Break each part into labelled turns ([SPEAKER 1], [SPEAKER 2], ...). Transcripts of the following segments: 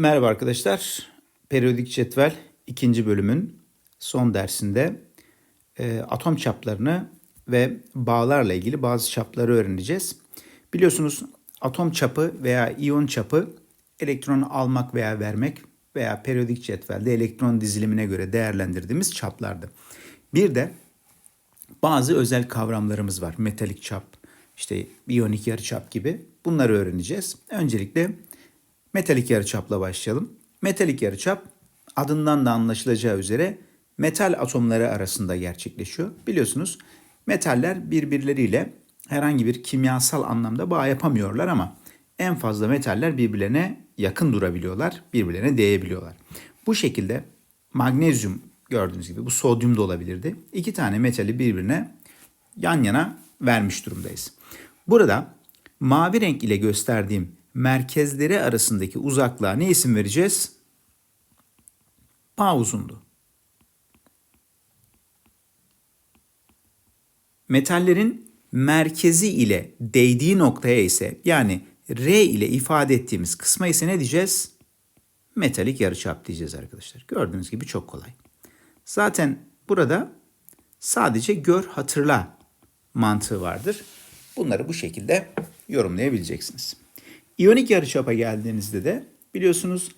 [SPEAKER 1] Merhaba arkadaşlar. Periyodik cetvel ikinci bölümün son dersinde e, atom çaplarını ve bağlarla ilgili bazı çapları öğreneceğiz. Biliyorsunuz atom çapı veya iyon çapı elektronu almak veya vermek veya periyodik cetvelde elektron dizilimine göre değerlendirdiğimiz çaplardı. Bir de bazı özel kavramlarımız var. Metalik çap, işte iyonik yarıçap gibi. Bunları öğreneceğiz. Öncelikle metalik yarıçapla başlayalım. Metalik yarıçap adından da anlaşılacağı üzere metal atomları arasında gerçekleşiyor. Biliyorsunuz metaller birbirleriyle herhangi bir kimyasal anlamda bağ yapamıyorlar ama en fazla metaller birbirlerine yakın durabiliyorlar, birbirlerine değebiliyorlar. Bu şekilde magnezyum gördüğünüz gibi bu sodyum da olabilirdi. İki tane metali birbirine yan yana vermiş durumdayız. Burada mavi renk ile gösterdiğim merkezleri arasındaki uzaklığa ne isim vereceğiz? Bağ uzunluğu. Metallerin merkezi ile değdiği noktaya ise yani R ile ifade ettiğimiz kısma ise ne diyeceğiz? Metalik yarıçap diyeceğiz arkadaşlar. Gördüğünüz gibi çok kolay. Zaten burada sadece gör hatırla mantığı vardır. Bunları bu şekilde yorumlayabileceksiniz. İyonik yarıçapa geldiğinizde de biliyorsunuz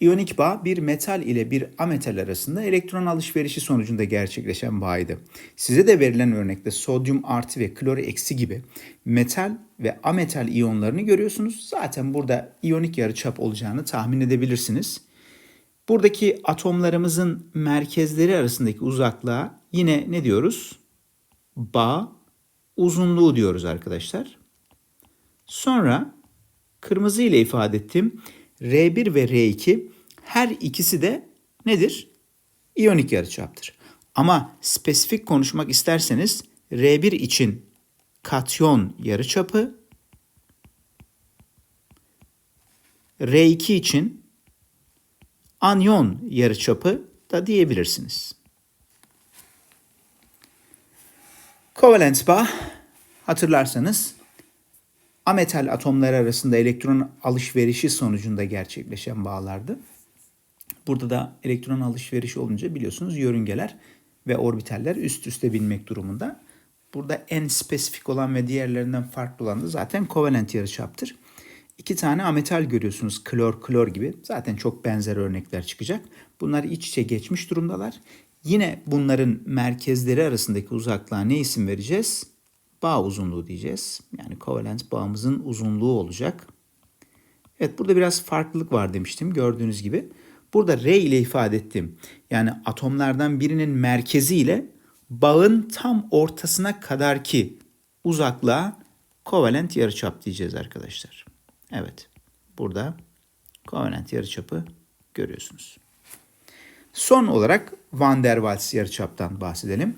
[SPEAKER 1] iyonik bağ bir metal ile bir ametal arasında elektron alışverişi sonucunda gerçekleşen bağıydı. Size de verilen örnekte sodyum artı ve klor eksi gibi metal ve ametal iyonlarını görüyorsunuz. Zaten burada iyonik yarıçap olacağını tahmin edebilirsiniz. Buradaki atomlarımızın merkezleri arasındaki uzaklığa yine ne diyoruz? Bağ uzunluğu diyoruz arkadaşlar. Sonra kırmızı ile ifade ettim. R1 ve R2 her ikisi de nedir? İyonik yarıçaptır. Ama spesifik konuşmak isterseniz R1 için katyon yarıçapı, R2 için anyon yarıçapı da diyebilirsiniz. Kovalent bağ hatırlarsanız ametal atomları arasında elektron alışverişi sonucunda gerçekleşen bağlardı. Burada da elektron alışverişi olunca biliyorsunuz yörüngeler ve orbitaller üst üste binmek durumunda. Burada en spesifik olan ve diğerlerinden farklı olan da zaten kovalent yarıçaptır. İki tane ametal görüyorsunuz klor klor gibi. Zaten çok benzer örnekler çıkacak. Bunlar iç içe geçmiş durumdalar. Yine bunların merkezleri arasındaki uzaklığa ne isim vereceğiz? Bağ uzunluğu diyeceğiz. Yani kovalent bağımızın uzunluğu olacak. Evet burada biraz farklılık var demiştim gördüğünüz gibi. Burada R ile ifade ettim. Yani atomlardan birinin merkezi ile bağın tam ortasına kadar ki uzaklığa kovalent yarıçap diyeceğiz arkadaşlar. Evet. Burada kovalent yarıçapı görüyorsunuz. Son olarak Van der Waals yarıçaptan bahsedelim.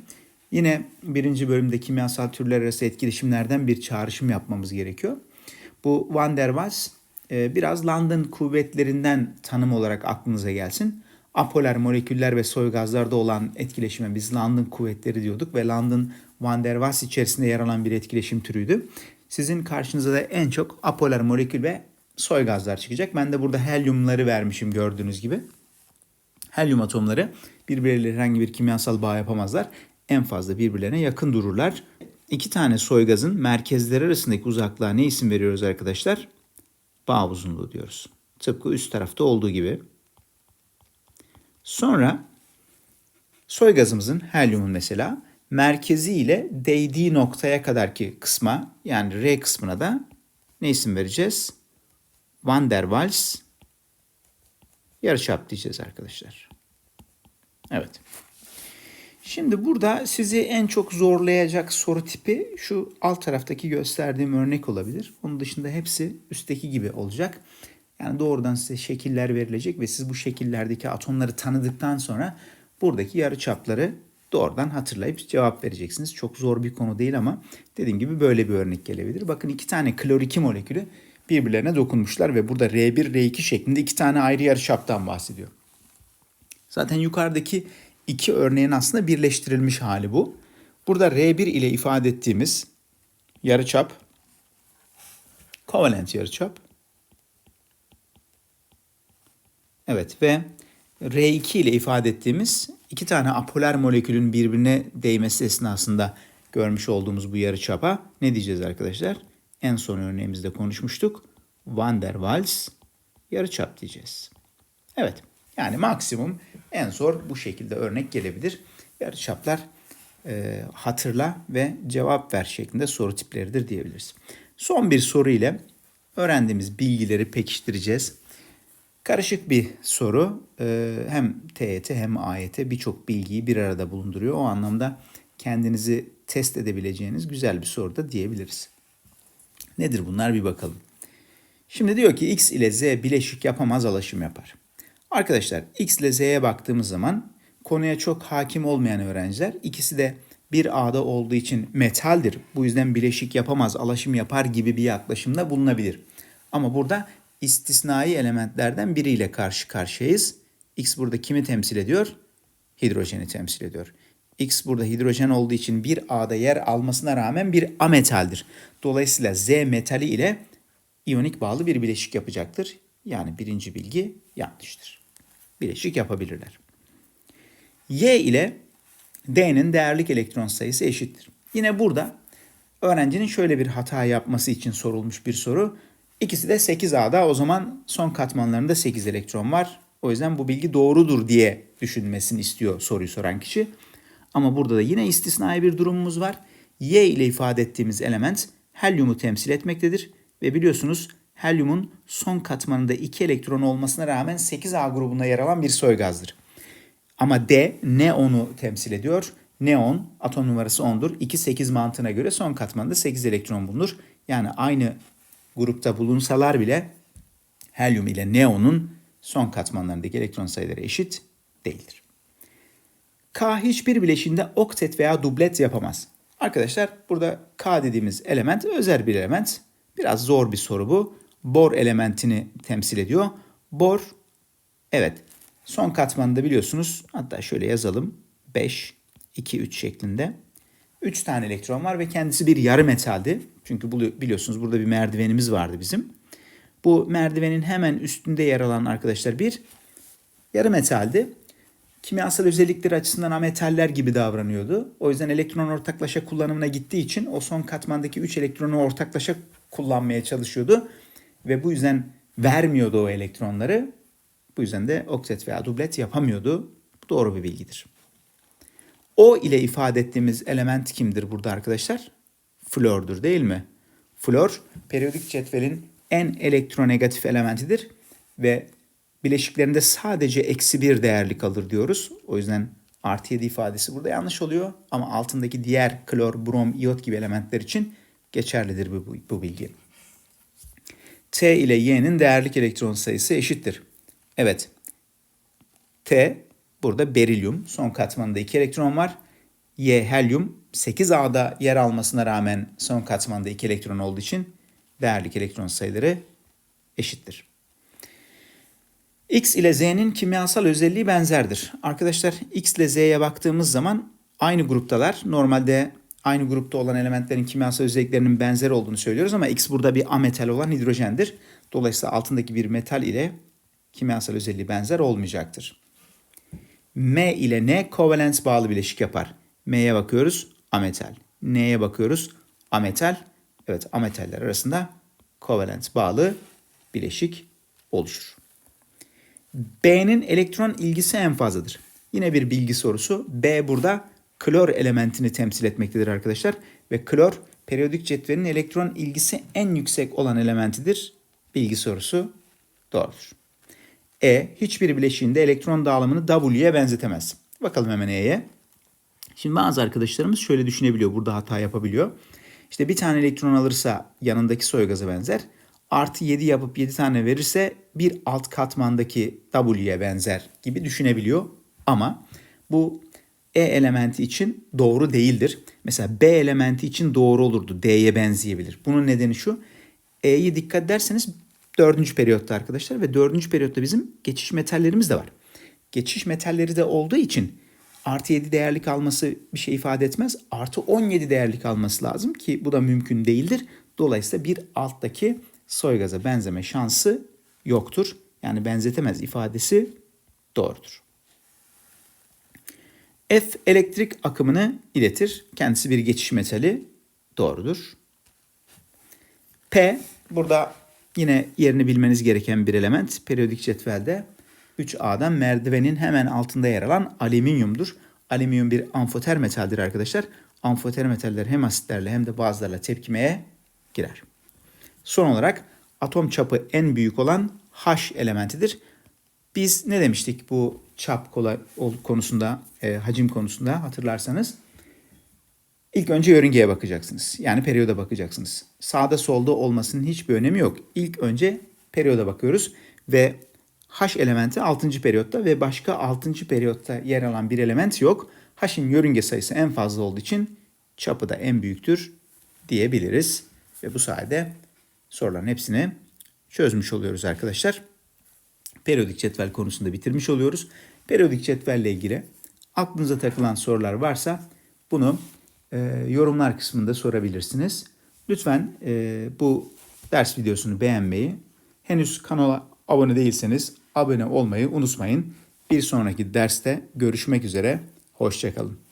[SPEAKER 1] Yine birinci bölümde kimyasal türler arası etkileşimlerden bir çağrışım yapmamız gerekiyor. Bu Van der Waals e, biraz London kuvvetlerinden tanım olarak aklınıza gelsin. Apolar moleküller ve soy gazlarda olan etkileşime biz London kuvvetleri diyorduk ve London Van der Waals içerisinde yer alan bir etkileşim türüydü. Sizin karşınıza da en çok apolar molekül ve soy gazlar çıkacak. Ben de burada helyumları vermişim gördüğünüz gibi. Helyum atomları birbirleriyle herhangi bir kimyasal bağ yapamazlar. En fazla birbirlerine yakın dururlar. İki tane soy gazın merkezleri arasındaki uzaklığa ne isim veriyoruz arkadaşlar? Bağ uzunluğu diyoruz. Tıpkı üst tarafta olduğu gibi. Sonra soy gazımızın helyumun mesela merkezi ile değdiği noktaya kadarki kısma yani R kısmına da ne isim vereceğiz? Van der Waals yarıçap diyeceğiz arkadaşlar. Evet. Şimdi burada sizi en çok zorlayacak soru tipi şu alt taraftaki gösterdiğim örnek olabilir. Onun dışında hepsi üstteki gibi olacak. Yani doğrudan size şekiller verilecek ve siz bu şekillerdeki atomları tanıdıktan sonra buradaki yarıçapları doğrudan hatırlayıp cevap vereceksiniz. Çok zor bir konu değil ama dediğim gibi böyle bir örnek gelebilir. Bakın iki tane klor 2 molekülü birbirlerine dokunmuşlar ve burada R1, R2 şeklinde iki tane ayrı yarıçaptan bahsediyor. Zaten yukarıdaki iki örneğin aslında birleştirilmiş hali bu. Burada R1 ile ifade ettiğimiz yarıçap kovalent yarıçap. Evet ve R2 ile ifade ettiğimiz iki tane apolar molekülün birbirine değmesi esnasında görmüş olduğumuz bu yarıçapa ne diyeceğiz arkadaşlar? En son örneğimizde konuşmuştuk. Van der Waals yarıçap diyeceğiz. Evet yani maksimum en zor bu şekilde örnek gelebilir. Yarıçaplar e, hatırla ve cevap ver şeklinde soru tipleridir diyebiliriz. Son bir soru ile öğrendiğimiz bilgileri pekiştireceğiz. Karışık bir soru. Ee, hem TYT hem AYT birçok bilgiyi bir arada bulunduruyor. O anlamda kendinizi test edebileceğiniz güzel bir soru da diyebiliriz. Nedir bunlar bir bakalım. Şimdi diyor ki X ile Z bileşik yapamaz alaşım yapar. Arkadaşlar X ile Z'ye baktığımız zaman konuya çok hakim olmayan öğrenciler ikisi de bir A'da olduğu için metaldir. Bu yüzden bileşik yapamaz, alaşım yapar gibi bir yaklaşımda bulunabilir. Ama burada istisnai elementlerden biriyle karşı karşıyayız. X burada kimi temsil ediyor? Hidrojeni temsil ediyor. X burada hidrojen olduğu için bir A'da yer almasına rağmen bir ametaldir. Dolayısıyla Z metali ile iyonik bağlı bir bileşik yapacaktır. Yani birinci bilgi yanlıştır. Bileşik yapabilirler. Y ile D'nin değerlik elektron sayısı eşittir. Yine burada öğrencinin şöyle bir hata yapması için sorulmuş bir soru. İkisi de 8A'da o zaman son katmanlarında 8 elektron var. O yüzden bu bilgi doğrudur diye düşünmesini istiyor soruyu soran kişi. Ama burada da yine istisnai bir durumumuz var. Y ile ifade ettiğimiz element helyumu temsil etmektedir. Ve biliyorsunuz helyumun son katmanında 2 elektron olmasına rağmen 8A grubunda yer alan bir soy gazdır. Ama D neonu temsil ediyor. Neon atom numarası 10'dur. 2-8 mantığına göre son katmanda 8 elektron bulunur. Yani aynı grupta bulunsalar bile helyum ile neonun son katmanlarındaki elektron sayıları eşit değildir. K hiçbir bileşiğinde oktet veya dublet yapamaz. Arkadaşlar burada K dediğimiz element özel bir element. Biraz zor bir soru bu. Bor elementini temsil ediyor. Bor evet son katmanında biliyorsunuz hatta şöyle yazalım 5 2 3 şeklinde 3 tane elektron var ve kendisi bir yarı metaldi. Çünkü biliyorsunuz burada bir merdivenimiz vardı bizim. Bu merdivenin hemen üstünde yer alan arkadaşlar bir yarı metaldi. Kimyasal özellikleri açısından ametaller gibi davranıyordu. O yüzden elektron ortaklaşa kullanımına gittiği için o son katmandaki 3 elektronu ortaklaşa kullanmaya çalışıyordu. Ve bu yüzden vermiyordu o elektronları. Bu yüzden de oktet veya dublet yapamıyordu. Bu doğru bir bilgidir. O ile ifade ettiğimiz element kimdir burada arkadaşlar? Flordur değil mi? Flor periyodik cetvelin en elektronegatif elementidir ve bileşiklerinde sadece eksi bir değerli kalır diyoruz. O yüzden artı 7 ifadesi burada yanlış oluyor ama altındaki diğer klor, brom, iot gibi elementler için geçerlidir bu, bu, bu bilgi. T ile Y'nin değerlik elektron sayısı eşittir. Evet. T burada berilyum. Son katmanında 2 elektron var. Y helyum 8A'da yer almasına rağmen son katmanda 2 elektron olduğu için değerlik elektron sayıları eşittir. X ile Z'nin kimyasal özelliği benzerdir. Arkadaşlar X ile Z'ye baktığımız zaman aynı gruptalar. Normalde aynı grupta olan elementlerin kimyasal özelliklerinin benzer olduğunu söylüyoruz ama X burada bir ametal olan hidrojendir. Dolayısıyla altındaki bir metal ile kimyasal özelliği benzer olmayacaktır. M ile N kovalens bağlı bileşik yapar. M'ye bakıyoruz ametal. N'ye bakıyoruz ametal. Evet ametaller arasında kovalent bağlı bileşik oluşur. B'nin elektron ilgisi en fazladır. Yine bir bilgi sorusu. B burada klor elementini temsil etmektedir arkadaşlar. Ve klor periyodik cetvelin elektron ilgisi en yüksek olan elementidir. Bilgi sorusu doğrudur. E hiçbir bileşiğinde elektron dağılımını W'ye benzetemez. Bakalım hemen E'ye. Şimdi bazı arkadaşlarımız şöyle düşünebiliyor. Burada hata yapabiliyor. İşte bir tane elektron alırsa yanındaki soy gaza benzer. Artı 7 yapıp 7 tane verirse bir alt katmandaki W'ye benzer gibi düşünebiliyor. Ama bu E elementi için doğru değildir. Mesela B elementi için doğru olurdu. D'ye benzeyebilir. Bunun nedeni şu. E'yi dikkat ederseniz dördüncü periyotta arkadaşlar ve dördüncü periyotta bizim geçiş metallerimiz de var. Geçiş metalleri de olduğu için artı 7 değerlik alması bir şey ifade etmez. Artı 17 değerlik alması lazım ki bu da mümkün değildir. Dolayısıyla bir alttaki soy gaza benzeme şansı yoktur. yani benzetemez ifadesi doğrudur. F elektrik akımını iletir. Kendisi bir geçiş metali doğrudur. P burada yine yerini bilmeniz gereken bir element. Periyodik cetvelde 3A'dan merdivenin hemen altında yer alan alüminyumdur. Alüminyum bir amfoter metaldir arkadaşlar. Amfoter metaller hem asitlerle hem de bazılarla tepkimeye girer. Son olarak atom çapı en büyük olan H elementidir. Biz ne demiştik bu çap kolay konusunda, e, hacim konusunda hatırlarsanız? İlk önce yörüngeye bakacaksınız. Yani periyoda bakacaksınız. Sağda solda olmasının hiçbir önemi yok. İlk önce periyoda bakıyoruz ve H elementi 6. periyotta ve başka 6. periyotta yer alan bir element yok. H'in yörünge sayısı en fazla olduğu için çapı da en büyüktür diyebiliriz. Ve bu sayede soruların hepsini çözmüş oluyoruz arkadaşlar. Periyodik cetvel konusunda bitirmiş oluyoruz. Periyodik cetvelle ilgili aklınıza takılan sorular varsa bunu e, yorumlar kısmında sorabilirsiniz. Lütfen e, bu ders videosunu beğenmeyi, henüz kanala abone değilseniz abone olmayı unutmayın. Bir sonraki derste görüşmek üzere. Hoşçakalın.